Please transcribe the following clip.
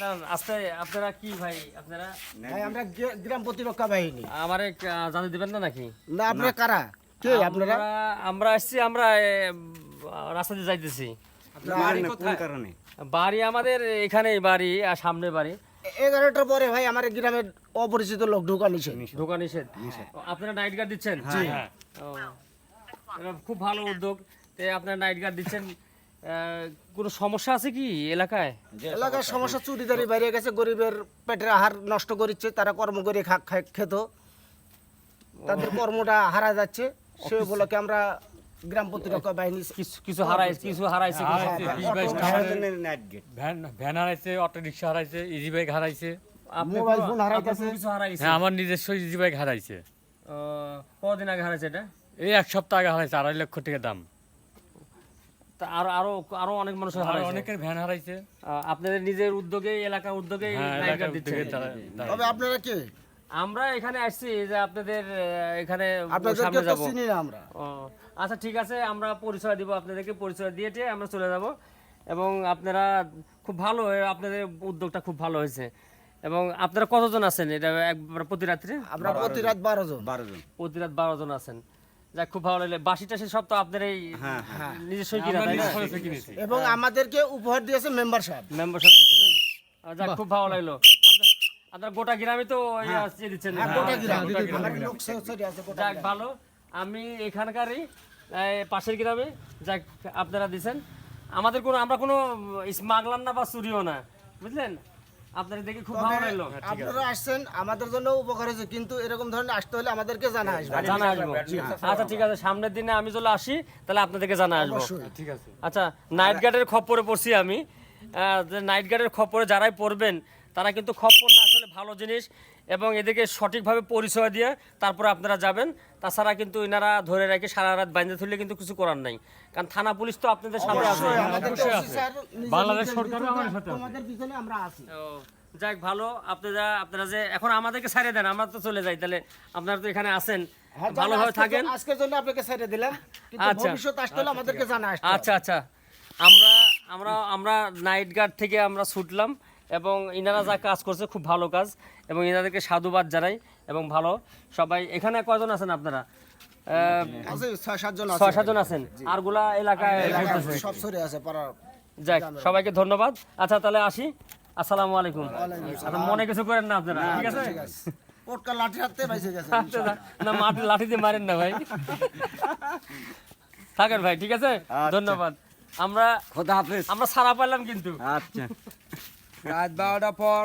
দাঁড়ান, আস্তে আপনারা কি ভাই? আপনারা? ভাই আমরা গ্রাম প্রতিরক্ষা বাহিনী। আমারে জানতে দিবেন না নাকি? না আপনি কারা? কে আপনারা? আমরা- আমরা আসছি আমরা রাস্তা দিয়ে যাইতেছি। বাড়ি আমাদের এখানেই বাড়ি আর সামনে বাড়ি। এগারোটার পরে ভাই আমার গ্রামের অপরিচিত লোক ঢুকা নিছে ঢোকা নিষেধ। আপনারা নাইট গার্ড দিচ্ছেন? খুব ভালো উদ্যোগ। আপনারা নাইট গার্ড দিচ্ছেন। কোনো সমস্যা আছে কি এলাকায়? এলাকার সমস্যা চুরিদারি বাইরে গেছে গরিবের পেটের আহার নষ্ট করিচ্ছে তারা কর্ম করে খেত। তাদের কর্মটা হারা যাচ্ছে। সে উপলক্ষে আমরা গ্রাম প্রতিরক্ষা বাহিনী কিছু কিছু হারাইছে কিছু হারাইছে হারাইছে, হারাইছে। ভ্যান ভ্যান হারাইছে অটো রিক্সা হারাইছে ইজি বাইক হারাইছে। Mobile phone. কোনো কিছু হারাইছে হ্যাঁ আমার নিজস্ব ইজি বাইক হারাইছে। আহ, কদিন আগে হারাইছে এটা? এই এক সপ্তাহ আগে হারাইছে আড়াই লক্ষ টাকা দাম। তা আরও আরও আরও অনেক মানুষ হারাইছে। অনেকের ভ্যান হারাইছে। আপনাদের নিজের উদ্যোগে এলাকা উদ্যোগে। তবে আপনারা কে? আমরা এখানে আসছি যে আপনাদের এখানে সামনে তো যাব। চিনি না আমরা। আচ্ছা ঠিক আছে আমরা পরিচয় দিব আপনাদেরকে পরিচয় দিয়ে টিয়ে আমরা চলে যাব। এবং আপনারা খুব ভালো আপনাদের উদ্যোগটা খুব ভালো হয়েছে। এবং আপনারা কতজন আছেন? এটা একবার প্রতি রাত্রে? আমরা প্রতি রাত বারো জন বারো জন। প্রতি রাত বারো জন আছেন। যাক খুব ভালো লাগলে। বাসি টাসি সব তো আপনার এই হ্যাঁ নিজস্ব কিনা এবং আমাদেরকে উপহার দিয়েছে মেম্বার সাহেব। খুব ভালো লাগল। আপনার- গোটা গ্রামে তো ওই দিচ্ছেন হ্যাঁ, যাক ভালো। আমি এখানকারই পাশের গ্রামে যাক আপনারা দিছেন। আমাদের কোনো আমরা কোনো স্মাগলার না বা চুরিও না বুঝলেন? আপনাদের দেখে খুব ভালো লাগল। আপনারা আসছেন আমাদের জন্য উপকার হয়েছে কিন্তু এরকম ধরনের আসতে হলে আমাদেরকে জানা আসবে। জানা আসব। আচ্ছা ঠিক আছে সামনের দিনে আমি যদি আসি তাহলে আপনাদেরকে জানা আসব। ঠিক আছে। আচ্ছা নাইট গার্ডের খপ্পরে পড়ছি আমি। আহ, যে নাইট গার্ডের খপ্পরে যারাই পড়বেন তারা কিন্তু খপ্পর না আসলে ভালো জিনিস। এবং এদেরকে সঠিকভাবে পরিচয় দিয়ে তারপরে আপনারা যাবেন। তাছাড়া কিন্তু এনারা ধরে রেখে সারা রাত বাইন্দে তুললে কিন্তু কিছু করার নাই। কারণ থানা পুলিশ তো আপনাদের সামনে আছে। বাংলাদেশ নিজে সরকারও আমাদের সাথে পিছনে আমরা আছি। যাক ভালো। আপনারা আপনারা যে এখন আমাদেরকে ছাড়িয়ে দেন আমরা তো চলে যাই। তাহলে আপনারা তো এখানে আছেন। হ্যাঁ, ভালোভাবে থাকেন। আজকের জন্য আপনাকে ছেড়ে দিলাম। কিন্তু আচ্ছা। ভবিষ্যৎ আসতে আমাদেরকে জানা আচ্ছা আচ্ছা। আমরা আমরা আমরা নাইট গার্ড থেকে আমরা ছুটলাম। এবং ইনারা যা কাজ করছে খুব ভালো কাজ এবং ইনাদেরকে সাধুবাদ জানাই এবং ভালো। সবাই এখানে কয়জন আছেন আপনারা? ছয় সাতজন আছেন। আরগুলা এলাকায় সরে আছে পাড়ার যাক সবাইকে ধন্যবাদ। আচ্ছা তাহলে আসি। আসসালামু আলাইকুম। আচ্ছা, মনে কিছু করেন না আপনারা ঠিক আছে? পটকা লাঠি হাতে বাইসে গেছে না, না মাটি লাঠি দিয়ে মারেন না ভাই। থাকেন ভাই ঠিক আছে? ধন্যবাদ। আমরা খোদা হাফেজ। আমরা সারা পাইলাম কিন্তু। আচ্ছা। রাত বারোটা পর